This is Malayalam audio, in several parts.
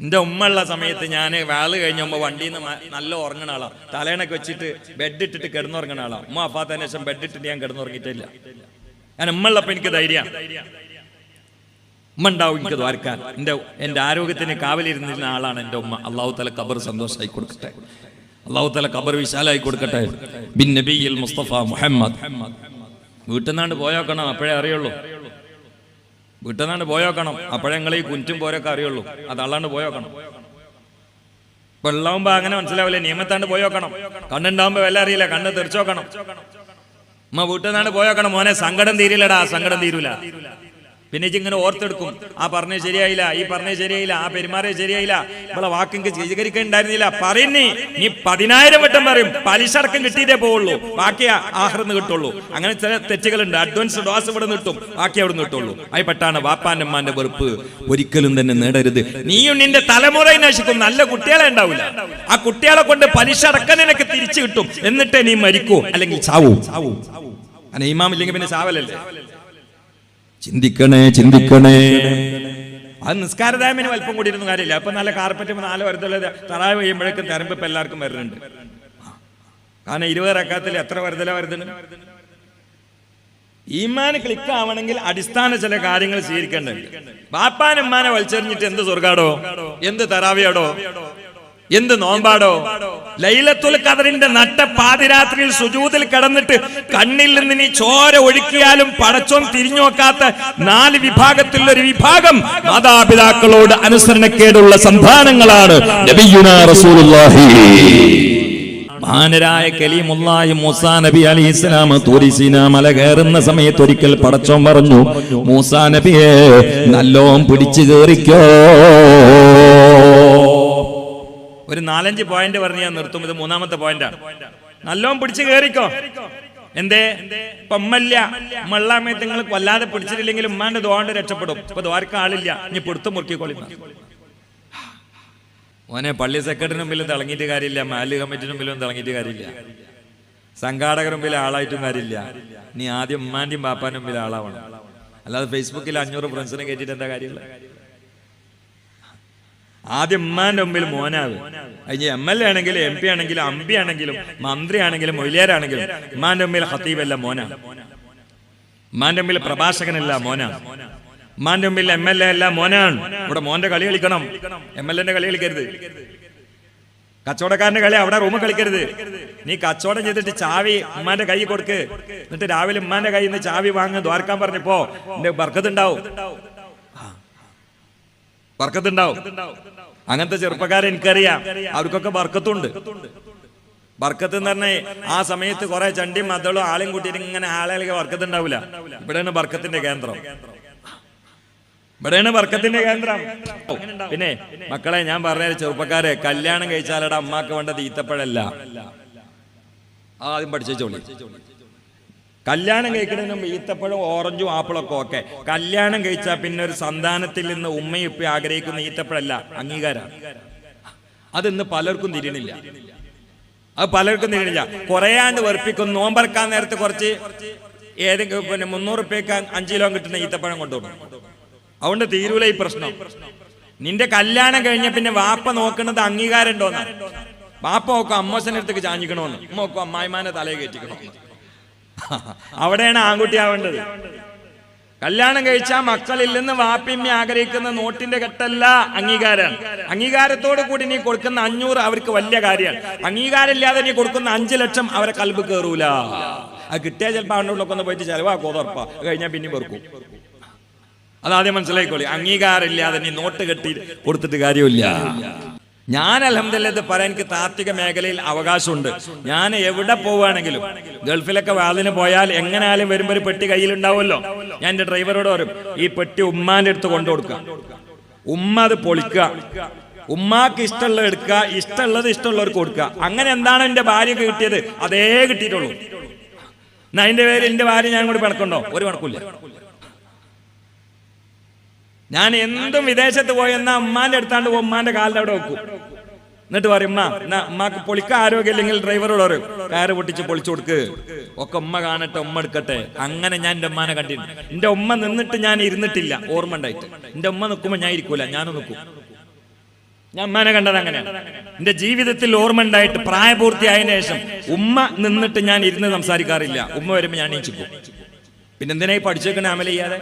എന്റെ ഉമ്മ ഉള്ള സമയത്ത് ഞാൻ വാൾ കഴിഞ്ഞ ഉമ്മ വണ്ടിയിൽ നിന്ന് നല്ല ഉറങ്ങണ ആളാ. തലേണൊക്കെ വെച്ചിട്ട് ബെഡ് ഇട്ടിട്ട് കിടന്നുറങ്ങണ ആളാ. ഉമ്മ അപ്പാത്തതിന് ശേഷം ബെഡ് ഇട്ടിട്ട് ഞാൻ കിടന്നുറങ്ങിയിട്ടില്ല. ഞാൻ ഉമ്മ ഉള്ളപ്പോൾ എനിക്ക് ധൈര്യം. ഉമ്മ ഉണ്ടാവും എനിക്ക് ദ്വാരക്കാൻ. എന്റെ എന്റെ ആരോഗ്യത്തിന് കാവലിരുന്നിരുന്ന ആളാണ് എന്റെ ഉമ്മ. അള്ളാഹു തല കബർ സന്തോഷമായി കൊടുക്കട്ടെ. അള്ളാഹു തല കബർ വിശാലായി കൊടുക്കട്ടെ. ബിൻ നബിയിൽ മുസ്തഫ മുഹമ്മദ്. വീട്ടിൽ നിന്നാണ്ട് പോയോക്കണം അപ്പോഴേ അറിയുള്ളൂ. വീട്ടിൽ പോയോക്കണം അപ്പോഴേ നിങ്ങൾ ഈ കുഞ്ചും പോരൊക്കെ അറിയുള്ളൂ. അത് അള്ളാണ്ട് പോയോക്കണം വെള്ളാവുമ്പോ അങ്ങനെ മനസ്സിലാവില്ല? നിയമത്താണ്ട് പോയോക്കണം കണ്ണുണ്ടാവുമ്പോ വല്ല അറിയില്ല. കണ്ണ് തെറിച്ചോക്കണം അമ്മ വീട്ടിൽ പോയോക്കണം മോനെ സങ്കടം തീരില്ലടാ. സങ്കടം തീരൂല. പിന്നെ ഇങ്ങനെ ഓർത്തെടുക്കും. ആ പറഞ്ഞേ ശരിയായില്ല ഈ പറഞ്ഞേ ശരിയായില്ല ആ പെരുമാറേ ശരിയായില്ല. നമ്മളെ വാക്കിങ്ക് സ്വീകരിക്കുന്നുണ്ടായിരുന്നില്ല പറയുന്നേ നീ പതിനായിരം വട്ടം പറയും പലിശ അടക്കം കിട്ടിയിട്ടേ പോവുള്ളൂ. ബാക്കി ആഹ്റന്ന് കിട്ടുള്ളൂ. അങ്ങനെ ചില തെറ്റുകളുണ്ട്. അഡ്വാൻസ് ഡോസ് ഇവിടെ കിട്ടും ബാക്കി അവിടെ നിന്ന് കിട്ടുള്ളൂ ആയി പെട്ടാണ് വാപ്പാന്റെ അമ്മാന്റെ വെറുപ്പ്. ഒരിക്കലും തന്നെ നേടരുത്. നീയും നിന്റെ തലമുറ നശിക്കും. നല്ല കുട്ടികളെ ഉണ്ടാവില്ല. ആ കുട്ടികളെ കൊണ്ട് പലിശ അടക്കം നിനക്ക് തിരിച്ചു കിട്ടും. എന്നിട്ടേ നീ മരിക്കൂ. അല്ലെങ്കിൽ ചാവൂ. ചാവൂ. അങ്ങനെ ഇമാമില്ലെങ്കിൽ പിന്നെ ചാവലല്ലേ? ചിന്തിക്കണേ ചിന്തിക്കണേ. അത് നിസ്കാരദായമിന് വലിപ്പം കൂടിയിരുന്ന കാര്യമില്ല. അപ്പൊ നല്ല കാർപ്പറ്റ് നാല് വരുത്തുള്ള തറാവ് കഴിയുമ്പോഴേക്കും തരമ്പ് ഇപ്പൊ എല്ലാവർക്കും വരുന്നുണ്ട്. കാരണം ഇരുപത് റക്കാത്തിൽ എത്ര വരുതല വരുന്നുണ്ട് ഈമാന് ക്ലിക്ക് ആവണമെങ്കിൽ അടിസ്ഥാന ചില കാര്യങ്ങൾ സ്വീകരിക്കേണ്ടത് ബാപ്പാൻ ഉമ്മാനെ വലിച്ചെറിഞ്ഞിട്ട് എന്ത് സ്വർഗാടോ എന്ത് തറാവിയാടോ? എന്ത് നോമ്പാടോ? ലൈലത്തുൽ കദറിന്റെ നട്ട പാതിരാത്രിയിൽ സുജൂതിൽ കിടന്നിട്ട് കണ്ണിൽ നിന്ന് നീ ചോര ഒഴുക്കിയാലും പടച്ചോൻ തിരിഞ്ഞു നോക്കാത്ത നാല് വിഭാഗത്തിലുള്ള ഒരു വിഭാഗം മാതാപിതാക്കളോട് അനുസരണക്കേടുള്ള സന്താനങ്ങളാണ് മഹാനരായ കലീമുല്ലാഹി മൂസാ നബി അലി ഇസ്ലാം തൂരിസീന മല കയറുന്ന സമയത്ത് ഒരിക്കൽ പടച്ചോൻ പറഞ്ഞു മൂസാ നബിയെ നല്ലോം പിടിച്ചു കേറിക്കോ ഒരു നാലഞ്ച് പോയിന്റ് പറഞ്ഞ് ഞാൻ നിർത്തും. ഇത് മൂന്നാമത്തെ പോയിന്റാണ് നല്ലോം പിടിച്ച് കയറിക്കോ എന്തേ? പമ്മല്ല. മള്ളാമേ നിങ്ങൾ കൊല്ലാതെ പിടിച്ചിട്ടില്ലെങ്കിൽ ഉമ്മാന്റെ ദ്വാണ്ട് രക്ഷപ്പെടും. ഇപ്പൊ ദ്വാരക്ക ആളില്ല. ഇനി പൊടുത്തു മുറുക്കിക്കോളി ഓനെ പള്ളി സെക്രട്ടറിന് മുമ്പിലും തിളങ്ങിയിട്ട് കാര്യമില്ല. മാലി കമ്മിറ്റിന് മുമ്പിലും തിളങ്ങിയിട്ട് കാര്യമില്ല. സംഘാടകർ മുമ്പിൽ ആളായിട്ടും കാര്യമില്ല. നീ ആദ്യം ഉമ്മാന്റെയും ബാപ്പാന്റെ മുമ്പിൽ ആളാവണം. അല്ലാതെ ഫേസ്ബുക്കിൽ അഞ്ഞൂറ് ഫ്രണ്ട്സിനെ കയറ്റിയിട്ട് എന്താ കാര്യമുള്ള ആദ്യം ഉമ്മാന്റെ മുമ്പിൽ മോനാവ് അതിന് എം എൽ എ ആണെങ്കിലും എം പി ആണെങ്കിലും അമ്പി ആണെങ്കിലും മന്ത്രി ആണെങ്കിലും മൊയിലിയാരാണെങ്കിലും ഉമ്മാന്റെ മുമ്പിൽ ഹത്തീബല്ല മോന. ഉമ്മാന്റെ മുമ്പിൽ പ്രഭാഷകനല്ല മോന. ഉമ്മാന്റെ മുമ്പിൽ എം എൽ എ അല്ല മോനാണ്. ഇവിടെ മോന്റെ കളി കളിക്കണം. എം എൽ എന്റെ കളി കളിക്കരുത്. കച്ചവടക്കാരന്റെ കളി അവിടെ റൂമ് കളിക്കരുത്. നീ കച്ചവടം ചെയ്തിട്ട് ചാവി ഉമ്മാന്റെ കൈ കൊടുക്ക്. എന്നിട്ട് രാവിലെ ഉമ്മാന്റെ കയ്യിൽ നിന്ന് ചാവി വാങ്ങ് ദ്വാരക്കാൻ പറഞ്ഞപ്പോ എന്റെ ബർക്കത്തുണ്ടാവും ബർക്കത്തുണ്ടാവും അങ്ങനത്തെ ചെറുപ്പക്കാരെ എനിക്കറിയാം. അവർക്കൊക്കെ ബർക്കത്തുണ്ട് ബർക്കത്ത് എന്ന് പറഞ്ഞാൽ ആ സമയത്ത് കുറെ ചണ്ടിയും മതളും ആളെയും കൂട്ടിയിട്ട് ഇങ്ങനെ ആളുകൾക്ക് ബർക്കത്ത് ഉണ്ടാവില്ല ഇവിടെയാണ് ബർക്കത്തിന്റെ കേന്ദ്രം. ഇവിടെയാണ് ബർക്കത്തിന്റെ കേന്ദ്രം. പിന്നെ മക്കളെ ഞാൻ പറഞ്ഞ ചെറുപ്പക്കാരെ കല്യാണം കഴിച്ചാലടെ അമ്മാക്ക് വേണ്ട ഈത്തപ്പഴല്ല. ആദ്യം പഠിച്ചോളി കല്യാണം കഴിക്കുന്നതിന് മുമ്പ് ഈത്തപ്പഴം ഓറഞ്ചും ആപ്പിളൊക്കെ ഓക്കെ. കല്യാണം കഴിച്ചാൽ പിന്നെ ഒരു സന്താനത്തിൽ നിന്ന് ഉമ്മയും ഇപ്പം ആഗ്രഹിക്കുന്ന ഈത്തപ്പഴല്ല അംഗീകാരമാണ് അതിന്ന് പലർക്കും തിരിയണില്ല. അത് പലർക്കും തിരിയണില്ല. കുറയാണ്ട് വെറുപ്പിക്കും നോമ്പറക്കാൻ നേരത്തെ കുറച്ച് ഏതെങ്കിലും പിന്നെ മുന്നൂറ് റുപ്യക്ക് അഞ്ച് കിലോ കിട്ടുന്ന ഈത്തപ്പഴം കൊണ്ടുപോകും അതുകൊണ്ട് തീരൂല ഈ പ്രശ്നം. നിന്റെ കല്യാണം കഴിഞ്ഞ പിന്നെ വാപ്പ നോക്കുന്നത് അംഗീകാരം ഉണ്ടോന്നാണ് വാപ്പ നോക്കും അമ്മസിനടുത്തേക്ക് ചാഞ്ഞിക്കണോന്ന്. നോക്കും അമ്മായിമാനെ തലയെ കയറ്റിക്കണോന്ന്. അവിടെയാണ് ആൺകുട്ടി ആവേണ്ടത് കല്യാണം കഴിച്ചാൽ മക്കളില്ലെന്ന് വാപ്പിമ്മ ആഗ്രഹിക്കുന്ന നോട്ടിന്റെ കെട്ടല്ല അംഗീകാരം. അംഗീകാരത്തോടു കൂടി നീ കൊടുക്കുന്ന അഞ്ഞൂറ് അവർക്ക് വലിയ കാര്യമാണ്. അംഗീകാരം ഇല്ലാതെ നീ കൊടുക്കുന്ന അഞ്ചു ലക്ഷം അവരെ കൽബ് കയറൂല അത് കിട്ടിയാൽ ചിലപ്പോൾ അവന്റെ ഒന്ന് പോയിട്ട് ചിലവാക്കോ ഉറപ്പാ അത് കഴിഞ്ഞാൽ പിന്നെ വെറുക്കും. അതാദ്യം മനസ്സിലായിക്കോളി അംഗീകാരം ഇല്ലാതെ നീ നോട്ട് കെട്ടി കൊടുത്തിട്ട് കാര്യമില്ല. ഞാൻ അലഹമില്ല ഇത് പറയാൻ എനിക്ക് താത്വിക മേഖലയിൽ അവകാശമുണ്ട്. ഞാൻ എവിടെ പോവുകയാണെങ്കിലും ഗൾഫിലൊക്കെ വാതിന് പോയാൽ എങ്ങനെയാലും വരുമ്പോൾ ഒരു പെട്ടി കയ്യിലുണ്ടാവുമല്ലോ. ഞാൻ എന്റെ ഡ്രൈവറോട് പറയും ഈ പെട്ടി ഉമ്മാന്റെ അടുത്ത് കൊണ്ടു കൊടുക്കുക. ഉമ്മ അത് പൊളിക്കുക. ഉമ്മാക്ക് ഇഷ്ടമുള്ളത് എടുക്കുക. ഇഷ്ടമുള്ളത് ഇഷ്ടമുള്ളവർക്ക് കൊടുക്കുക. അങ്ങനെ എന്താണ് എന്റെ ഭാര്യ കിട്ടിയത്? അതേ കിട്ടിയിട്ടുള്ളൂ. എന്നാ അതിന്റെ പേര് എന്റെ ഭാര്യ ഞാൻ കൂടി പിണക്കുണ്ടോ ഒരു പിണക്കില്ല. ഞാൻ എന്തും വിദേശത്ത് പോയി എന്നാ ഉമ്മാന്റെ അടുത്താണ്ട് പോകും ഉമ്മാന്റെ കാലിന്റെ അവിടെ വെക്കും. എന്നിട്ട് പറയും ഉമ്മ എന്നാ ഉമ്മാക്ക് പൊളിക്ക ആരോഗ്യം ഇല്ലെങ്കിൽ ഡ്രൈവറോട് പറയും കയറ് പൊട്ടിച്ച് പൊളിച്ചു കൊടുക്ക്. ഒക്കെ ഉമ്മ കാണട്ടെ ഉമ്മ എടുക്കട്ടെ. അങ്ങനെ ഞാൻ എന്റെ ഉമ്മാനെ കണ്ടിരുന്നു. എന്റെ ഉമ്മ നിന്നിട്ട് ഞാൻ ഇരുന്നിട്ടില്ല. ഓർമ്മ ഉണ്ടായിട്ട്. എന്റെ ഉമ്മ നിൽക്കുമ്പോ ഞാൻ ഇരിക്കൂല ഞാനും നിൽക്കും. ഞാൻ ഉമ്മാനെ കണ്ടത് അങ്ങനെയാണ്. എന്റെ ജീവിതത്തിൽ ഓർമ്മ ഉണ്ടായിട്ട് പ്രായപൂർത്തിയായതിനു ശേഷം ഉമ്മ നിന്നിട്ട് ഞാൻ ഇരുന്ന് സംസാരിക്കാറില്ല. ഉമ്മ വരുമ്പോൾ ഞാൻ നീച്ചിക്കും പിന്നെ എന്തിനാ ഈ പഠിച്ചേക്കണ അമല ചെയ്യാതെ?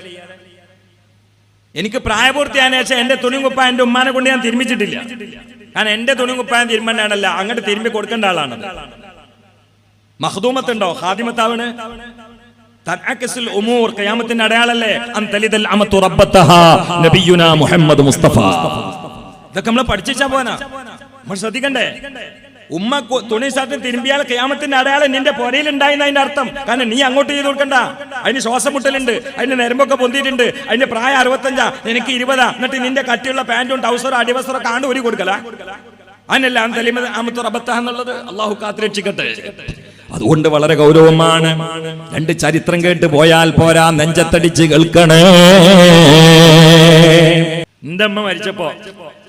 എനിക്ക് പ്രായപൂർത്തിയായ ശേഷം എന്റെ തുണി കുപ്പ എന്റെ ഉമ്മാനെ കൊണ്ട് ഞാൻ തിരുമിച്ചിട്ടില്ല കാരണം എന്റെ തുണി കുപ്പായം തിരുമ്പണ്ടാണല്ല അങ്ങോട്ട് തിരുമ്പി കൊടുക്കേണ്ട ആളാണ് മഹദൂമത്തുണ്ടോ? ഹാദിമത്താവണ് ഉമൂർ ഖിയാമത്തിന്റെ അടയാളല്ലേ? അൻ തലിദൽ അമതു റബ്ബത്തഹാ നബിയുനാ മുഹമ്മദ് മുസ്തഫ. ഇതൊക്കെ നമ്മൾ പഠിച്ചാ പോനാ നമ്മൾ ശ്രദ്ധിക്കണ്ടേ? ഉമ്മ തുണി സാധനം തിരുമ്പിയാൽ ക്യാമത്തിന്റെ അടയാളം നിന്റെ പുരയിൽ ഉണ്ടായിരുന്ന അതിന്റെ അർത്ഥം. കാരണം നീ അങ്ങോട്ട് ചെയ്ത് കൊടുക്കണ്ട. അതിന് ശ്വാസം മുട്ടലുണ്ട് അതിന്റെ നരമ്പൊക്കെ പൊന്തിയിട്ടുണ്ട് അതിന്റെ പ്രായം അറുപത്തഞ്ചാ നിനക്ക് ഇരുപതാ. എന്നിട്ട് നിന്റെ കട്ടിയുള്ള പാന്റും ടൗസറും അടിവസറും കാണ്ട് ഒരു കൊടുക്കല? അതിനല്ല തലിമത് അമത്തു റബത്ത എന്നുള്ളത്? അള്ളാഹു കാത്തിരക്ഷിക്കട്ടെ അതുകൊണ്ട് വളരെ ഗൗരവമാണ്. രണ്ട് ചരിത്രം കേട്ട് പോയാൽ പോരാ നെഞ്ചത്തടിച്ച് കേൾക്കണേ. എന്റെ അമ്മ മരിച്ചപ്പോ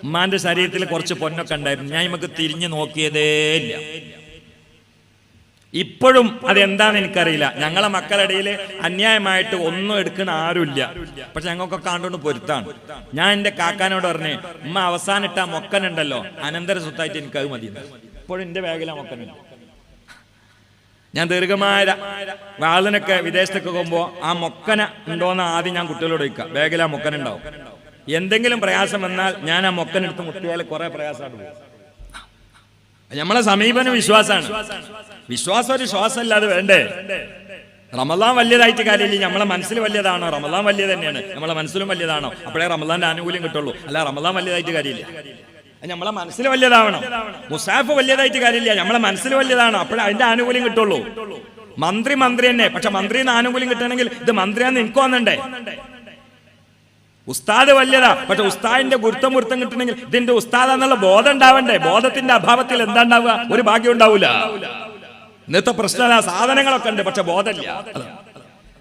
ഉമ്മാന്റെ ശരീരത്തിൽ കുറച്ച് പൊന്നൊക്കെ ഉണ്ടായിരുന്നു. ഞാൻ നമുക്ക് തിരിഞ്ഞു നോക്കിയതേ ഇല്ല. ഇപ്പോഴും അതെന്താന്ന് എനിക്കറിയില്ല. ഞങ്ങളെ മക്കളിടയിൽ അന്യായമായിട്ട് ഒന്നും എടുക്കുന്ന ആരുമില്ല. പക്ഷെ ഞങ്ങൾക്കൊക്കെ കണ്ടുകൊണ്ട് പൊരുത്താണ്. ഞാൻ എന്റെ കാക്കാനോട് പറഞ്ഞേ ഉമ്മ അവസാനം ഇട്ട ആ മൊക്കനുണ്ടല്ലോ അനന്തര സ്വത്തായിട്ട് എനിക്കത് മതി ഇപ്പോഴും എന്റെ വേഗല മൊക്കനുണ്ട് ഞാൻ ദീർഘമായ വാളിനൊക്കെ വിദേശത്തൊക്കെ പോകുമ്പോൾ ആ മൊക്കന ഉണ്ടോന്ന് ആദ്യം ഞാൻ കുട്ടികളോട് ചോദിക്കാം ബാഗിൽ ആ മൊക്കന ഉണ്ടാവും. എന്തെങ്കിലും പ്രയാസം വന്നാൽ ഞാൻ ആ മൊക്കനെടുത്ത് മുട്ടിയാൽ കുറെ പ്രയാസമായിട്ട് പോകും. നമ്മളെ സമീപനം വിശ്വാസമാണ്. വിശ്വാസം ഒരു ശ്വാസം അല്ലാതെ വേണ്ടേ? റമദാൻ വലിയതായിട്ട് കാര്യമില്ല. നമ്മളെ മനസ്സിൽ വലിയതാണോ? റമദാൻ വലിയ തന്നെയാണ്. നമ്മളെ മനസ്സിലും വലിയതാണോ? അപ്പോഴേ റമദാന്റെ ആനുകൂല്യം കിട്ടുള്ളൂ. അല്ല റമദാൻ വലിയതായിട്ട് കാര്യമില്ല. നമ്മളെ മനസ്സിൽ വലിയതാവണം. മുസാഫ് വലിയതായിട്ട് കാര്യമില്ല. നമ്മളെ മനസ്സിൽ വലിയതാണോ. അപ്പോഴേ അതിന്റെ ആനുകൂല്യം കിട്ടുള്ളൂ. മന്ത്രി മന്ത്രി തന്നെ. പക്ഷെ മന്ത്രിന്ന് ആനുകൂല്യം കിട്ടണമെങ്കിൽ ഇത് മന്ത്രിയാന്ന് എനിക്ക് വന്നണ്ടേ ഉസ്താദ് വല്യതാ. പക്ഷെ ഉസ്താദിന്റെ ഗുരുത്തം ഗുരുത്തം കിട്ടണമെങ്കിൽ ഇതിന്റെ ഉസ്താദ് എന്നുള്ള ബോധം ഉണ്ടാവണ്ടേ? ബോധത്തിന്റെ അഭാവത്തിൽ എന്താ ഉണ്ടാവുക ഒരു ഭാഗ്യം ഉണ്ടാവൂല. ഇന്നത്തെ പ്രശ്നം സാധനങ്ങളൊക്കെ ഉണ്ട് പക്ഷെ ബോധമില്ല.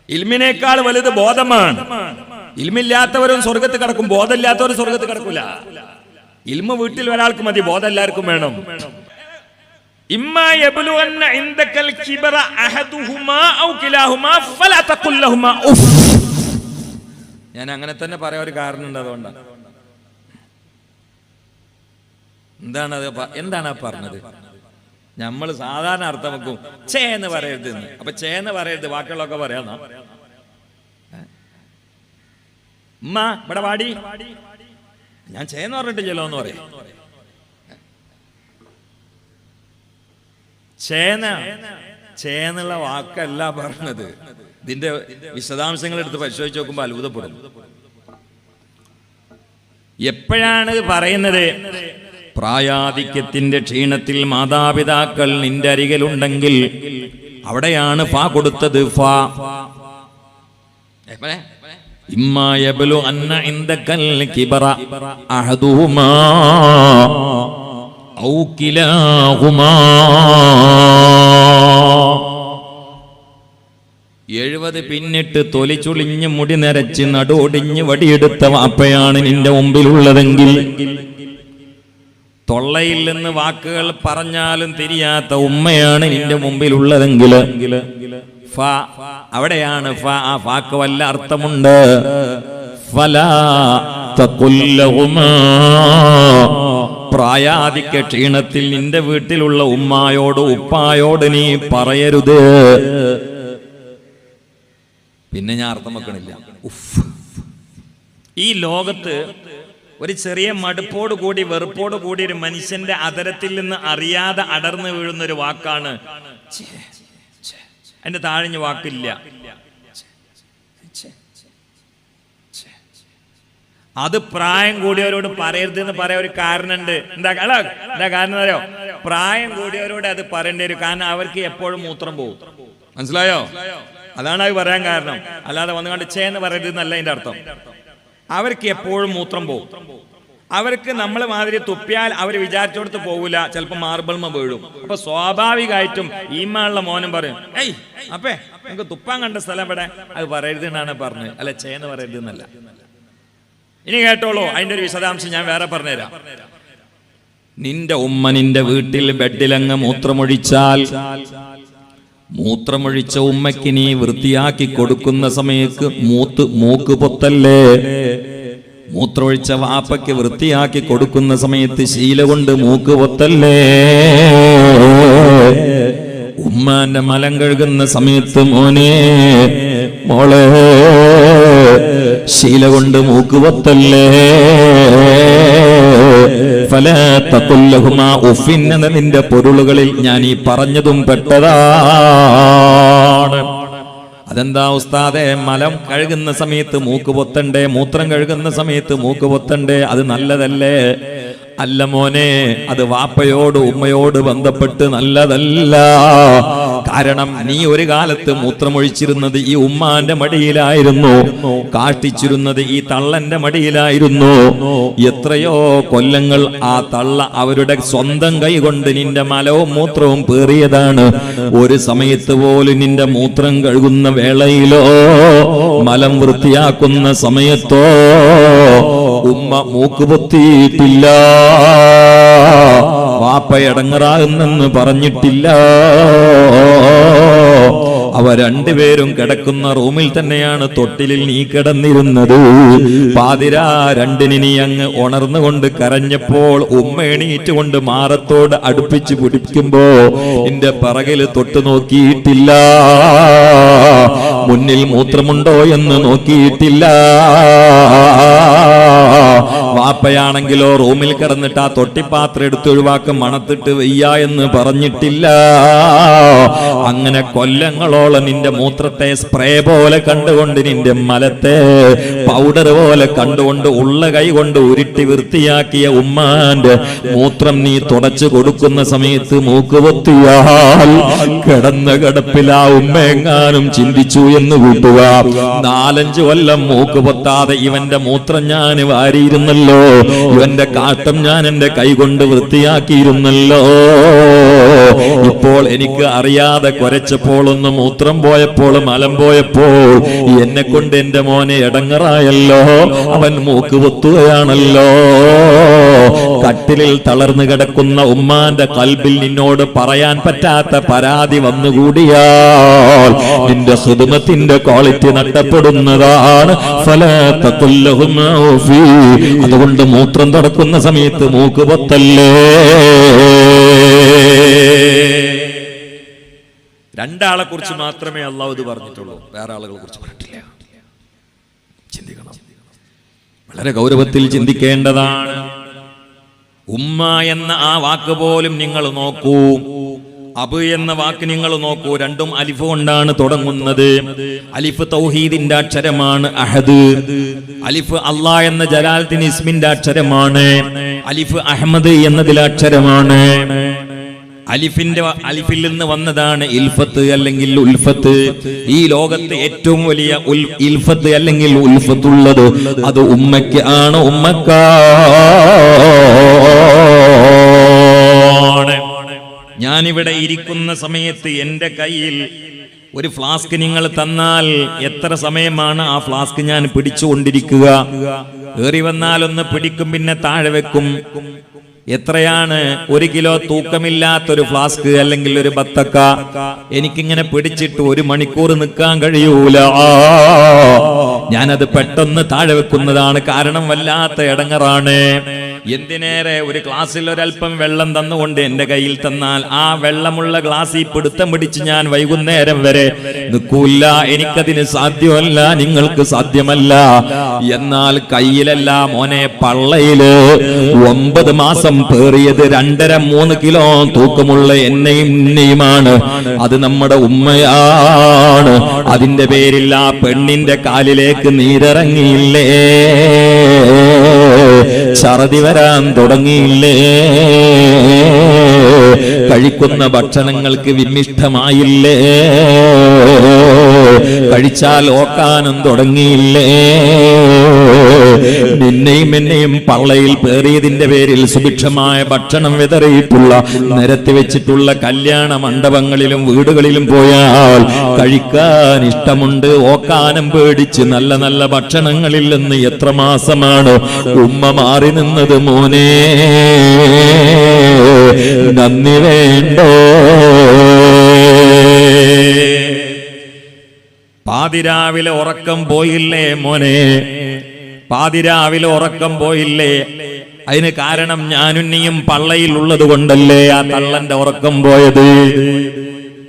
ഇൽമിനേക്കാൾ വലുത് ബോധമാണ്. ഇൽമില്ലാത്തവരും സ്വർഗത്ത് കിടക്കും ബോധമില്ലാത്തവരും സ്വർഗത്ത് കിടക്കൂല. ഇൽമ വീട്ടിൽ ഒരാൾക്ക് മതി ബോധം എല്ലാവർക്കും വേണം. ഇമ്മാ ഞാൻ അങ്ങനെ തന്നെ പറയാൻ ഒരു കാരണമുണ്ട് അതുകൊണ്ടാണ് എന്താണ് അത് എന്താണ് പറഞ്ഞത്? നമ്മൾ സാധാരണ അർത്ഥം വെക്കും ചേ എന്ന് പറയരുത് എന്ന്. അപ്പൊ ചേ എന്ന് പറയരുത് ബാക്കിയുള്ളതൊക്കെ? ഉമ്മ ഇവിടെ വാടി. ഞാൻ ചേ എന്ന് പറഞ്ഞിട്ടില്ലല്ലോ എന്ന് പറയും. ചേന ചേന്നുള്ള വാക്കല്ല പറഞ്ഞത്. ഇതിന്റെ വിശദാംശങ്ങൾ എടുത്ത് പരിശോധിച്ച് നോക്കുമ്പോൾ അത്ഭുതപ്പെടും എപ്പോഴാണ് ഇത് പറയുന്നത്? പ്രായാധിക്യത്തിന്റെ ക്ഷീണത്തിൽ മാതാപിതാക്കൾ നിന്റെ അരികിലുണ്ടെങ്കിൽ അവിടെയാണ് ഫാ കൊടുത്തത് കിബറ ഔ കിലാഹുമാ. എഴുപത് പിന്നിട്ട് തൊലിച്ചുളിഞ്ഞ് മുടി നരച്ച് നടുവൊടിഞ്ഞ് വടിയെടുത്ത വാപ്പയാണ് നിന്റെ മുമ്പിലുള്ളതെങ്കിൽ. തൊള്ളയിൽ നിന്ന് വാക്കുകൾ പറഞ്ഞാലും തിരിയാത്ത ഉമ്മയാണ് നിന്റെ മുമ്പിലുള്ളതെങ്കിൽ. ഫ അവിടെയാണ് ഫ ആ ഫാക്ക് വല്ല അർത്ഥമുണ്ട്. പ്രായാധിക്ക ക്ഷീണത്തിൽ നിന്റെ വീട്ടിലുള്ള ഉമ്മായോട് ഉപ്പായോട് നീ പറയരുത്. പിന്നെ ഞാൻ അർത്ഥം വെക്കണില്ല ഉഫ്. ഈ ലോകത്ത് ഒരു ചെറിയ മടുപ്പോട് കൂടി വെറുപ്പോട് കൂടി ഒരു മനുഷ്യന്റെ അതരത്തിൽ നിന്ന് അറിയാതെ അടർന്നു വീഴുന്ന ഒരു വാക്കാണ്. അതിന്റെ താഴഞ്ഞ വാക്കില്ല. അത് പ്രായം കൂടിയവരോട് പറയരുത് എന്ന് പറയാൻ ഒരു കാരണമുണ്ട് എന്താ അല്ല എന്താ കാരണം അറിയോ പ്രായം കൂടിയവരോട് അത് പറയേണ്ടി വരും കാരണം അവർക്ക് എപ്പോഴും മൂത്രം പോകും മനസ്സിലായോ അതാണ് അത് പറയാൻ കാരണം. അല്ലാതെ വന്നു കണ്ട് ചേ എന്ന് പറയരുത് എന്നല്ല അതിന്റെ അർത്ഥം. അവർക്ക് എപ്പോഴും മൂത്രം പോകും അവർക്ക് നമ്മൾ മാതിരി തുപ്പിയാൽ അവർ വിചാരിച്ചോടത്ത് പോകൂല ചിലപ്പോൾ മാർബിൾമ വീഴും. അപ്പൊ സ്വാഭാവികമായിട്ടും ഈമാനുള്ള മോനും പറയും ഏയ് അപ്പേ നമുക്ക് തുപ്പാൻ കണ്ട സ്ഥലം ഇവിടെ അത് പറയരുത് എന്നാണ് പറഞ്ഞത്. അല്ല ചേന്ന് പറയരുത് എന്നല്ല. ഇനി കേട്ടോളൂ അതിന്റെ ഒരു വിശദാംശം ഞാൻ വേറെ പറഞ്ഞുതരാം. നിന്റെ ഉമ്മ നിന്റെ വീട്ടിൽ ബെഡിലങ്ങ് മൂത്രമൊഴിച്ചാൽ മൂത്രമൊഴിച്ച ഉമ്മയ്ക്ക് നീ വൃത്തിയാക്കി കൊടുക്കുന്ന സമയത്ത് മൂത്ത് മൂക്ക് പൊത്തല്ലേ? മൂത്രമൊഴിച്ച വാപ്പയ്ക്ക് വൃത്തിയാക്കി കൊടുക്കുന്ന സമയത്ത് ശീല കൊണ്ട് മൂക്ക് പൊത്തല്ലേ? ഉമ്മാന്റെ മലം കഴുകുന്ന സമയത്ത് മോനെ മോളെ. ശീല കൊണ്ട് മൂക്കുവത്തല്ലേ? ഫല തത്തുല്ലഹുമ ഉഫിൻ എന്ന നിന്റെ പൊരുളുകളിൽ ഞാൻ ഈ പറഞ്ഞതും പെട്ടതാണ്. അതെന്താ ഉസ്താദെ? മലം കഴുകുന്ന സമയത്ത് മൂക്ക് പൊത്തണ്ടേ മൂത്രം കഴുകുന്ന സമയത്ത് മൂക്ക് പൊത്തണ്ടേ അത് നല്ലതല്ലേ? അല്ല മോനെ അത് വാപ്പയോട് ഉമ്മയോട് ബന്ധപ്പെട്ട് നല്ലതല്ല. കാരണം നീ ഒരു കാലത്ത് മൂത്രമൊഴിച്ചിരുന്നത് ഈ ഉമ്മാന്റെ മടിയിലായിരുന്നു. കാട്ടിച്ചിരുന്നത് ഈ തള്ളന്റെ മടിയിലായിരുന്നു. എത്രയോ കൊല്ലങ്ങൾ ആ തള്ള അവരുടെ സ്വന്തം കൈ കൊണ്ട് നിന്റെ മലവും മൂത്രവും പേറിയതാണ്. ഒരു സമയത്ത് പോലും നിന്റെ മൂത്രം കഴുകുന്ന വേളയിലോ മലം വൃത്തിയാക്കുന്ന സമയത്തോ ഉമ്മ മൂക്ക് പൊത്തിയിട്ടില്ല. വാപ്പ ഇടങ്ങറാകുന്നെന്ന് പറഞ്ഞിട്ടില്ല. അവ രണ്ടുപേരും കിടക്കുന്ന റൂമിൽ തന്നെയാണ് തൊട്ടിലിൽ നീ കിടന്നിരുന്നത്. പാതിരാ രണ്ടിന് നീ അങ്ങ് ഉണർന്നുകൊണ്ട് കരഞ്ഞപ്പോൾ ഉമ്മ എണീറ്റുകൊണ്ട് മാറത്തോട് അടുപ്പിച്ച് പിടിക്കുമ്പോ നിന്റെ പറകിൽ തൊട്ടു നോക്കിയിട്ടില്ല. മുന്നിൽ മൂത്രമുണ്ടോ എന്ന് നോക്കിയിട്ടില്ല. വാപ്പയാണെങ്കിലോ റൂമിൽ കിടന്നിട്ട് ആ തൊട്ടിപ്പാത്രം എടുത്ത് ഒഴിവാക്കും മണത്തിട്ട് വയ്യ എന്ന് പറഞ്ഞിട്ടില്ല. അങ്ങനെ കൊല്ലങ്ങളോളം നിന്റെ മൂത്രത്തെ സ്പ്രേ പോലെ കണ്ടുകൊണ്ട് നിന്റെ മലത്തെ പൗഡർ പോലെ കണ്ടുകൊണ്ട് ഉള്ള കൈ കൊണ്ട് ഉരുട്ടി വൃത്തിയാക്കിയ ഉമ്മാന്റെ മൂത്രം നീ തുടച്ചു കൊടുക്കുന്ന സമയത്ത് മൂക്ക് പൊത്തിയാൽ കിടന്ന കിടപ്പിൽ ആ ഉമ്മയെങ്ങാനും ചിന്തിച്ചു എന്ന് കൂട്ടുക. നാലഞ്ചു കൊല്ലം മൂക്ക് പൊത്താതെ ഇവന്റെ മൂത്രം ഞാൻ വാരിയിരുന്നല്ലോ. ഇവന്റെ കാട്ടം ഞാൻ എന്റെ കൈ കൊണ്ട് വൃത്തിയാക്കിയിരുന്നല്ലോ. ഇപ്പോൾ എനിക്ക് അറിയാതെ കുരച്ചപ്പോൾ ഒന്ന് മൂത്രം പോയപ്പോൾ മലം പോയപ്പോൾ എന്നെ കൊണ്ട് എന്റെ മോനെ എടങ്ങറായല്ലോ. അവൻ മൂക്ക് പൊത്തുകയാണല്ലോ. കട്ടിലിൽ തളർന്നു കിടക്കുന്ന ഉമ്മാന്റെ കൽബിൽ നിന്നോട് പറയാൻ പറ്റാത്ത പരാതി വന്നുകൂടിയാൽ നിന്റെ സുതുമത്തിന്റെ ക്വാളിറ്റി നഷ്ടപ്പെടുന്നതാണ്. അതുകൊണ്ട് മൂത്രം തുറക്കുന്ന സമയത്ത് മൂക്ക് പൊത്തല്ലേ? രണ്ടാളെ കുറിച്ച് മാത്രമേ അള്ളാഹു ഇത് പറഞ്ഞിട്ടുള്ളൂ. വേറെ ആളുകളെ കുറിച്ച് പറഞ്ഞിട്ടില്ല. ചിന്തിക്കണം. വളരെ ഗൗരവത്തിൽ ചിന്തിക്കേണ്ടതാണ്. ഉമ്മ എന്ന ആ വാക്ക് പോലും നിങ്ങൾ നോക്കൂ. അബ് എന്ന വാക്ക് നിങ്ങൾ നോക്കൂ. രണ്ടും അലിഫ് കൊണ്ടാണ് തുടങ്ങുന്നത്. അലിഫ് തൗഹീദിന്റെ അക്ഷരമാണ് അഹദ്. അലിഫ് അള്ളാ എന്ന ജലാൽദിൻ ഇസ്മിന്റെ അക്ഷരമാണ്. അലിഫ് അഹമ്മദ് എന്നതിലെ അക്ഷരമാണ്. അലിഫിന്റെ അലിഫിൽ നിന്ന് വന്നതാണ് ഇൽഫത്ത് അല്ലെങ്കിൽ ഉൽഫത്ത്. ഈ ലോകത്തെ ഏറ്റവും വലിയ ഇൽഫത്ത് അല്ലെങ്കിൽ ഉൽഫത്ത് ഉള്ളത് അത് ഉമ്മയ്ക്ക് ആണ്. ഉമ്മക്ക ഞാനിവിടെ ഇരിക്കുന്ന സമയത്ത് എന്റെ കയ്യിൽ ഒരു ഫ്ലാസ്ക് നിങ്ങൾ തന്നാൽ എത്ര സമയമാണ് ആ ഫ്ലാസ്ക് ഞാൻ പിടിച്ചുകൊണ്ടിരിക്കുക? ഏറി വന്നാൽ ഒന്ന് പിടിക്കും പിന്നെ താഴെ വെക്കും. എത്രയാണ് ഒരു കിലോ തൂക്കമില്ലാത്തൊരു ഫ്ലാസ്ക് അല്ലെങ്കിൽ ഒരു ബത്തക്ക? എനിക്കിങ്ങനെ പിടിച്ചിട്ട് ഒരു മണിക്കൂർ നിൽക്കാൻ കഴിയൂല. ഞാനത് പെട്ടെന്ന് താഴെ വെക്കുന്നതാണ് കാരണം വല്ലാത്ത ഇടങ്ങറാണ് എന്തിനേറെ ഒരു ഗ്ലാസ്സിൽ ഒരല്പം വെള്ളം തന്നുകൊണ്ട് എന്റെ കയ്യിൽ തന്നാൽ ആ വെള്ളമുള്ള ഗ്ലാസ്സിൽ പിടുത്തം പിടിച്ച് ഞാൻ വൈകുന്നേരം വരെ നിൽക്കൂല്ല. എനിക്കതിന് സാധ്യമല്ല നിങ്ങൾക്ക് സാധ്യമല്ല. എന്നാൽ കയ്യിലല്ല മോനെ പള്ളയിൽ ഒമ്പത് മാസം പേറിയത് രണ്ടര മൂന്ന് കിലോ തൂക്കമുള്ള എന്നെയും എന്നെയുമാണ് അത് നമ്മുടെ ഉമ്മയാണ്. അതിന്റെ പേരിൽ ആ പെണ്ണിന്റെ കാലിലേക്ക് നീരിറങ്ങിയില്ലേ? ഛർദി വരാൻ തുടങ്ങിയില്ലേ? കഴിക്കുന്ന ഭക്ഷണങ്ങൾക്ക് വിമിഷ്ടമായില്ലേ? കഴിച്ചാൽ ഓക്കാനും തുടങ്ങിയില്ലേ? നിന്നെയും എന്നെയും പള്ളയിൽ പേറിയതിന്റെ പേരിൽ സുഭിക്ഷമായ ഭക്ഷണം വിതറിയിട്ടുള്ള നിരത്തി വെച്ചിട്ടുള്ള കല്യാണ മണ്ഡപങ്ങളിലും വീടുകളിലും പോയാൽ കഴിക്കാൻ ഇഷ്ടമുണ്ട്. ഓക്കാനം പേടിച്ച് നല്ല നല്ല ഭക്ഷണങ്ങളിൽ നിന്ന് എത്ര മാസമാണ് ഉമ്മ മാറി നിന്നത് മോനെ? നന്ദി വേണ്ടോ? പാതിരാവിലെ ഉറക്കം പോയില്ലേ മോനെ? പാതിരാവിലെ ഉറക്കം പോയില്ലേ? അതിന് കാരണം ഞാനുണ്ണിയും ഉള്ളത് കൊണ്ടല്ലേ ആ തള്ളന്റെ ഉറക്കം പോയത്?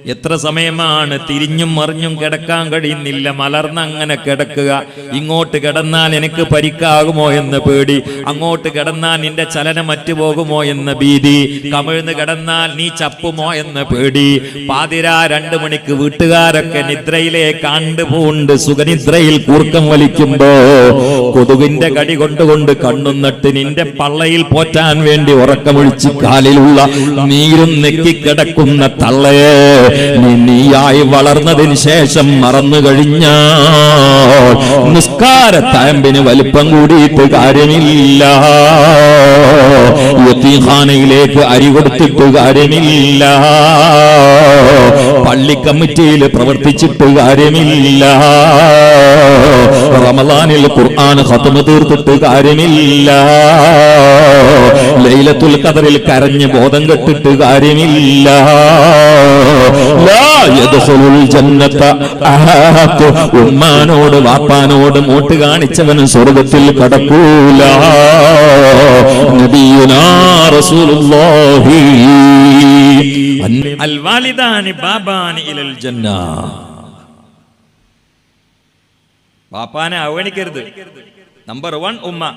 എത്ര സമയമാണ് തിരിഞ്ഞും മറിഞ്ഞും കിടക്കാൻ കഴിയുന്നില്ല. മലർന്നങ്ങനെ കിടക്കുക. ഇങ്ങോട്ട് കിടന്നാൽ എനിക്ക് പരിക്കാകുമോ എന്ന് പേടി. അങ്ങോട്ട് കിടന്നാൽ നിന്റെ ചലനം മറ്റുപോകുമോ എന്ന ഭീതി. കമിഴ്ന്ന് കിടന്നാൽ നീ ചപ്പുമോ എന്ന പേടി. പാതിര രണ്ടു മണിക്ക് വീട്ടുകാരൊക്കെ നിദ്രയിലേ കണ്ടുപോണ്ട് സുഖനിദ്രയിൽ കൂർക്കം വലിക്കുമ്പോ കൊതുകിന്റെ കടി കൊണ്ടുകൊണ്ട് കണ്ണുന്നിട്ട് നിന്റെ പള്ളയിൽ പോറ്റാൻ വേണ്ടി ഉറക്കമൊഴിച്ച് കാലിലുള്ള നീരും നെക്കിക്കിടക്കുന്ന തള്ളയെ നീ നീയായി വളർന്നതിന് ശേഷം മറന്നു കഴിഞ്ഞാൽ നിസ്കാര തയമ്പിന് വലിപ്പം കൂടിയിട്ട് കാര്യമില്ല. യത്തീഖാനയിലേക്ക് അരി കൊടുത്തിട്ട് കാര്യമില്ല. പള്ളി കമ്മിറ്റിയിൽ പ്രവർത്തിച്ചിട്ട് കാര്യമില്ല. റമദാനിൽ ഖുർആൻ ഹത്തമ തീർത്തിട്ട് കാര്യമില്ല. ലൈലത്തുൽ ഖദറിൽ കരഞ്ഞ് ബോധം കെട്ടിട്ട് കാര്യമില്ല. ഉമ്മാനോട് വാപ്പാനോട് മോട്ട് കാണിച്ചവന് സ്വർഗത്തിൽ കടക്കൂല. റസൂലുള്ളാഹി. അൽ വാലിദാനി വാപ്പാനെ അവഗണിക്കരുത്. നമ്പർ വൺ ഉമ്മ.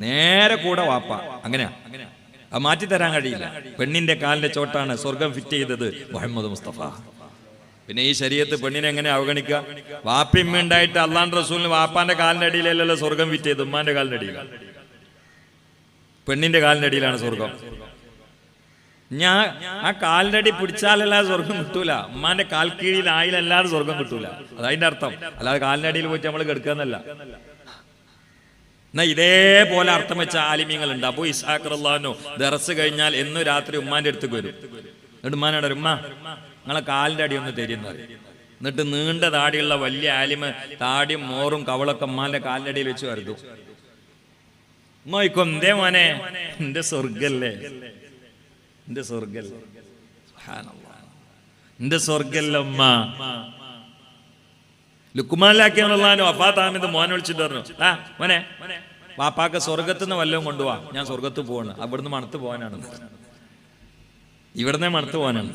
നേരെ കൂടെ വാപ്പ. അങ്ങനെയാ. അത് മാറ്റി തരാൻ കഴിയില്ല. പെണ്ണിന്റെ കാലിന്റെ ചോട്ടാണ് സ്വർഗം ഫിറ്റ് ചെയ്തത് മുഹമ്മദ് മുസ്തഫ. പിന്നെ ഈ ശരീരത്ത് പെണ്ണിനെ എങ്ങനെ അവഗണിക്കുക? വാപ്പിമ്മ ഉണ്ടായിട്ട് അള്ളാന്റെ റസൂലിന് വാപ്പാന്റെ കാലിന്റെ അടിയിലല്ലല്ലോ സ്വർഗം ഫിറ്റ് ചെയ്ത് ഉമ്മാന്റെ കാലിന്റെ അടിയിലാണ് പെണ്ണിന്റെ കാലിന്റെ അടിയിലാണ് സ്വർഗം. ഞാൻ ആ കാലിന്റെ അടി പിടിച്ചാലല്ലാതെ സ്വർഗം കിട്ടൂല. ഉമ്മാന്റെ കാൽ കീഴിൽ ആയിലല്ലാതെ സ്വർഗം കിട്ടൂല. അതതിന്റെ അർത്ഥം. അല്ലാതെ കാലിന്റെ അടിയിൽ പോയിട്ട് നമ്മൾ കിടക്കുകയെന്നല്ല എന്നാ ഇതേപോലെ അർത്ഥം വെച്ച ആലിമ്യങ്ങൾ ഉണ്ട് അബു ഇസാഖ് അള്ളഹാനോ ദറസ് കഴിഞ്ഞാൽ എന്നും രാത്രി ഉമ്മാന്റെ അടുത്തേക്ക് വരും. എന്നിട്ട് ഉമ്മാനോട് ഉമ്മ നിങ്ങളെ കാലിന്റെ അടി ഒന്ന് തരുന്നത് എന്നിട്ട് നീണ്ട താടിയുള്ള വലിയ ആലിമ് താടിയും മോറും കവളൊക്കെ ഉമ്മാന്റെ കാലിന്റെ അടിയിൽ വെച്ച് വരുതു ഉമ്മയ്ക്കും എന്തേ മോനെ? എന്റെ സ്വർഗല്ലേ എന്റെ സ്വർഗല്ലേ. എന്റെ സ്വർഗല്ലമ്മ ലുക്കുമാലാക്കിയാണുള്ള അപ്പാത്താമിത് മോനെ വിളിച്ചിട്ട് പറഞ്ഞു. ആ മോനെ. വാപ്പാക്ക് സ്വർഗത്തുനിന്ന് വല്ലതും കൊണ്ടുപോവാ ഞാൻ സ്വർഗത്ത് പോവാണ്. അവിടുന്ന് മണത്ത് പോകാനാണ് ഇവിടുന്ന് മണത്ത് പോകാനാണ്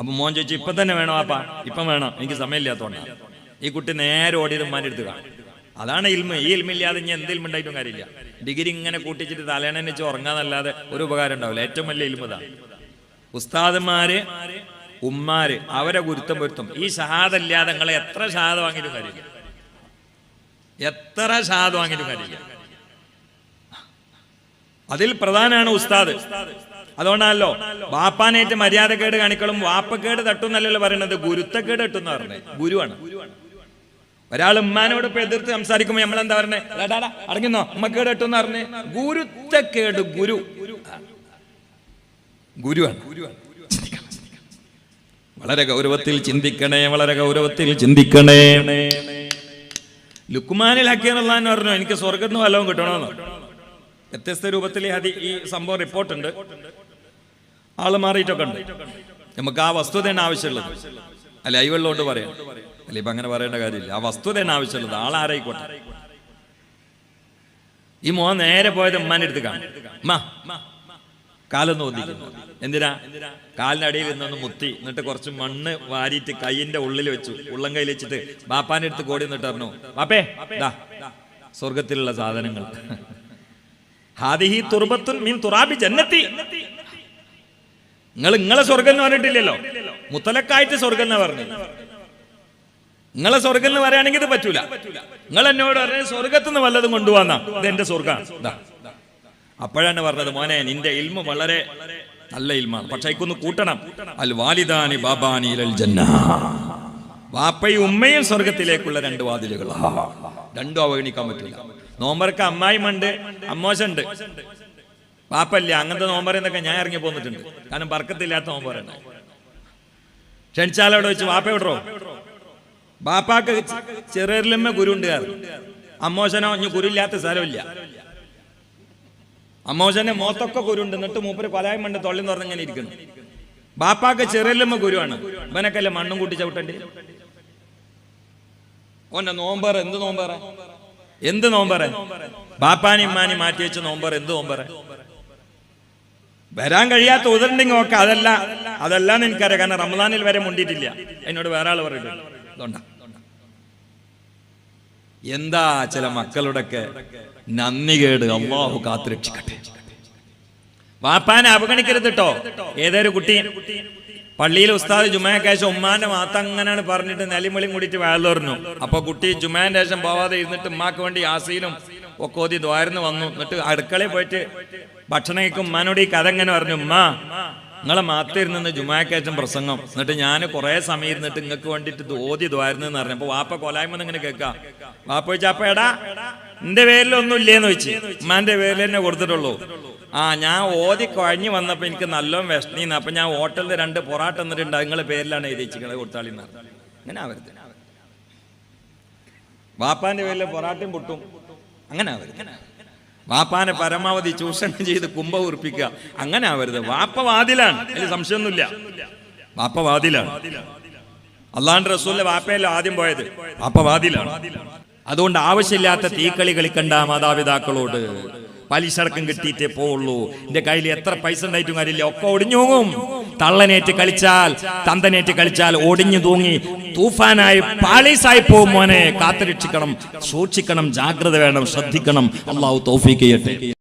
അപ്പൊ മോൻ ചോദിച്ചു ഇപ്പൊ തന്നെ വേണോ വാപ്പാ? ഇപ്പം വേണം. എനിക്ക് സമയമില്ലാത്തോണ്ടാണ് ഈ കുട്ടി നേരെ ഓടിയത് ഉമ്മാന്റെ അടുത്ത് കാണും. അതാണ് ഇൽമ. ഈ ഇൽമില്ലാതെ ഇനി എന്ത് ഇൽമുണ്ടായിട്ടും കാര്യമില്ല. ഡിഗ്രി ഇങ്ങനെ കൂട്ടിച്ചിട്ട് തലേണ വെച്ച് ഉറങ്ങാന്നല്ലാതെ ഒരു ഉപകാരം ഉണ്ടാവില്ല. ഏറ്റവും വലിയ ഇൽമതാ ഉസ്താദന്മാര് ഉമ്മാര് അവരെ ഗുരുത്തം പൊരുത്തം. ഈ ഷഹാദല്ലാതെ നിങ്ങളെ എത്ര ഷഹാദ് വാങ്ങിയിട്ടും കാര്യമില്ല. എത്ര ഷഹാദ് വാങ്ങിയിട്ടും കാര്യമില്ല. അതിൽ പ്രധാനമാണ് ഉസ്താദ്. അതുകൊണ്ടാണല്ലോ വാപ്പാനേറ്റ് മര്യാദക്കേട് കാണിക്കളും വാപ്പക്കേട് തട്ടുന്നല്ലല്ലോ പറയുന്നത് ഗുരുത്തക്കേട് തട്ടുന്ന പറഞ്ഞത് ഗുരുവാണ്. ഒരാൾ ഉമ്മാനോട് ഇപ്പൊ എതിർത്ത് സംസാരിക്കുമ്പോ നമ്മൾ എന്താ പറഞ്ഞേ അടങ്ങുന്നോ? ഉമ്മക്കേട് തട്ടുന്ന പറഞ്ഞേ. ഗുരുത്തക്കേട് ഗുരു. ഗുരുവാണ്. വളരെ ഗൗരവത്തിൽ ചിന്തിക്കണേ വളരെ ഗൗരവത്തിൽ ചിന്തിക്കണേ. ലുക്കുമാനിൽ ഹക്കീറുള്ളഹാന്ന് പറഞ്ഞു? എനിക്ക് സ്വർഗത്തിന് വല്ലതും കിട്ടണമെന്ന് വ്യത്യസ്ത രൂപത്തിൽ ഹദി ഈ സംഭവം റിപ്പോർട്ടുണ്ട്. ആൾ മാറിയിട്ടൊക്കെ ഉണ്ട്. നമുക്ക് ആ വസ്തുതയാണ് ആവശ്യമുള്ളത്. അല്ല അയവെള്ളോണ്ട് പറയാം. അല്ല ഇപ്പൊ അങ്ങനെ പറയേണ്ട കാര്യമില്ല. ആ വസ്തുതയാണ് ആവശ്യമുള്ളത്. ആളാരായിക്കോട്ടെ ഈ മോൻ നേരെ പോയത് ഉമ്മാനെടുത്ത് കാണും. ഉമ്മ കാലൊന്ന് ഒന്നിക്കുന്നു എന്തിനാ? കാലിന്റെ അടിയിൽ നിന്നൊന്ന് മുത്തി. എന്നിട്ട് കുറച്ച് മണ്ണ് വാരിയിട്ട് കൈയിന്റെ ഉള്ളിൽ വെച്ചു. ഉള്ളം കയ്യിൽ വെച്ചിട്ട് ബാപ്പാനെടുത്ത് കോടി എന്നിട്ട് പറഞ്ഞു ബാപ്പേ ദാ സ്വർഗത്തിലുള്ള സാധനങ്ങൾ. ഹാദിഹി തുർബത്തുൻ മീൻ തുറാബി ജന്നത്തി. നിങ്ങൾ നിങ്ങളെ സ്വർഗം എന്ന് പറഞ്ഞിട്ടില്ലല്ലോ. മുത്തലക്കായിട്ട് സ്വർഗം എന്ന് പറഞ്ഞു നിങ്ങളെ സ്വർഗം എന്ന് പറയുകയാണെങ്കിൽ ഇത് പറ്റൂല. നിങ്ങൾ എന്നോട് പറഞ്ഞ സ്വർഗത്തുനിന്ന് വല്ലതും കൊണ്ടുപോന്ന ഇത് എന്റെ സ്വർഗം അപ്പോഴാണ് പറഞ്ഞത് മോനെ നിന്റെ ഇൽമ വളരെ നല്ല ഇൽമാണ്. പക്ഷെ ഇക്കൊന്ന് കൂട്ടണം. അൽ വാലിദാനി ബാബാനി ജന്ന. വാപ്പയും ഉമ്മയും സ്വർഗത്തിലേക്കുള്ള രണ്ട് വാതിലുകളാ. രണ്ടും അവഗണിക്കാൻ പറ്റില്ല നോമ്പർക്ക് അമ്മായിമുണ്ട് അമ്മോശുണ്ട്. പാപ്പല്ല അങ്ങനത്തെ നോമ്പറെന്നൊക്കെ ഞാൻ ഇറങ്ങി പോന്നിട്ടുണ്ട്. കാരണം ബർക്കത്തില്ലാത്ത നോമ്പറുണ്ട് ക്ഷണിച്ചാലോടെ വെച്ച് വാപ്പ വിടറോ ബാപ്പാക്ക് ചെറിയരിലമ്മ ഗുരുണ്ട് അമ്മോശനോ ഇനി ഗുരുല്ലാത്ത സ്ഥലമില്ല. അമ്മോശന്റെ മോത്തൊക്കെ ഗുരുണ്ട്. എന്നിട്ട് മൂപ്പര് കൊലായം മണ്ട് തൊള്ളി എന്ന് പറഞ്ഞാൽ ഇരിക്കുന്നു. ബാപ്പാക്ക് ചെറിയല്ലമ്മ ഗുരുവാണ്. ഇവനൊക്കെ അല്ലേ മണ്ണും കൂട്ടി ചവിട്ടണ്ടി ഓന്റെ നോമ്പേറെ എന്ത് നോമ്പേറ? എന്ത് നോമ്പറ ബാപ്പാനി ഉമ്മാനി മാറ്റി വെച്ച നോമ്പറ എന്ത് നോമ്പറ വരാൻ കഴിയാത്ത ഉദരണ്ടെങ്കിൽ ഒക്കെ അതല്ല അതല്ലാന്ന് എനിക്കറിയാം. കാരണം റമദാനിൽ വരെ മുണ്ടിട്ടില്ല എന്നോട് വേറെ ആൾ പറയുന്നു എന്താ ചില മക്കളുടെയൊക്കെ നന്ദികേട് അള്ളാഹു കാത്തുരക്ഷിക്കട്ടെ വാപ്പാനെ അവഗണിക്കരുത് കേട്ടോ. ഏതൊരു കുട്ടി പള്ളിയിൽ ഉസ്താദ് ജുമാക്ക് ശേഷം ഉമ്മാന്റെ മാത്ത അങ്ങനെയാണ് പറഞ്ഞിട്ട് നെലിമളിയും കൂടിയിട്ട് വേളറിഞ്ഞു അപ്പൊ കുട്ടി ജുമാന്റെ ശേഷം പോവാതെ ഇരുന്നിട്ട് ഉമ്മാക്ക് വേണ്ടി യാസീനും ഒക്കെ ഓതി ദ്വാരന്ന് വന്നു. എന്നിട്ട് അടുക്കളയിൽ പോയിട്ട് ഭക്ഷണം കഴിക്കും. ഉമ്മാനോട് ഈ കഥ എങ്ങനെ പറഞ്ഞു ഉമ്മ നിങ്ങളെ മാത്തിരുന്ന് ജുമാക്കേറ്റം പ്രസംഗം. എന്നിട്ട് ഞാൻ കുറെ സമയം ഇരുന്നിട്ട് നിങ്ങൾക്ക് വേണ്ടിയിട്ട് ഓതി ദ്വാരന്ന് പറഞ്ഞു. അപ്പൊ വാപ്പ കൊലായ്മ ഇങ്ങനെ കേൾക്കാം. വാപ്പ ചോദിച്ചാ അപ്പൊ എടാ എന്റെ പേരിലൊന്നും ഇല്ലേന്ന് വെച്ച്. ഉമ്മാന്റെ പേരിൽ തന്നെ കൊടുത്തിട്ടുള്ളൂ. ആ ഞാൻ ഓതി കഴിഞ്ഞു വന്നപ്പോ എനിക്ക് നല്ല വിഷണീന്ന് അപ്പൊ ഞാൻ ഹോട്ടലിൽ രണ്ട് പൊറാട്ട എന്നിട്ടുണ്ട് നിങ്ങളെ പേരിലാണ് എഴുതി കൊടുത്താളി അങ്ങനെ ആവരുത്. വാപ്പാന്റെ പേരിൽ പൊറാട്ടയും പൊട്ടും. അങ്ങനെ ആവരുത്. വാപ്പാനെ പരമാവധി ചൂഷണം ചെയ്ത് കുംഭ ഉറപ്പിക്കുക അങ്ങനെ ആവരുത്. വാപ്പ വാതിലാണ്. അതിൽ സംശയമൊന്നുമില്ല. വാപ്പ വാതിലാണ്. അള്ളാഹ് റസൂലിന്റെ വാപ്പയല്ലോ ആദ്യം പോയത്? വാപ്പ വാതിലാണ്. അതുകൊണ്ട് ആവശ്യമില്ലാത്ത തീക്കളി കളിക്കണ്ട മാതാപിതാക്കളോട് പലിശടക്കം കിട്ടിയിട്ടേ പോവുള്ളൂ. എന്റെ കയ്യിൽ എത്ര പൈസ ഉണ്ടായിട്ടും കാര്യമില്ല. ഒക്കെ ഒടിഞ്ഞു പോകും തള്ളനേറ്റ് കളിച്ചാൽ തന്തനേറ്റ് കളിച്ചാൽ ഒടിഞ്ഞു തൂങ്ങി തൂഫാനായി പാളീസായി പോകും മോനെ. കാത്തുരക്ഷിക്കണം സൂക്ഷിക്കണം ജാഗ്രത വേണം ശ്രദ്ധിക്കണം. അള്ളാഹു തോഫിക്ക് ചെയ്യട്ടെ.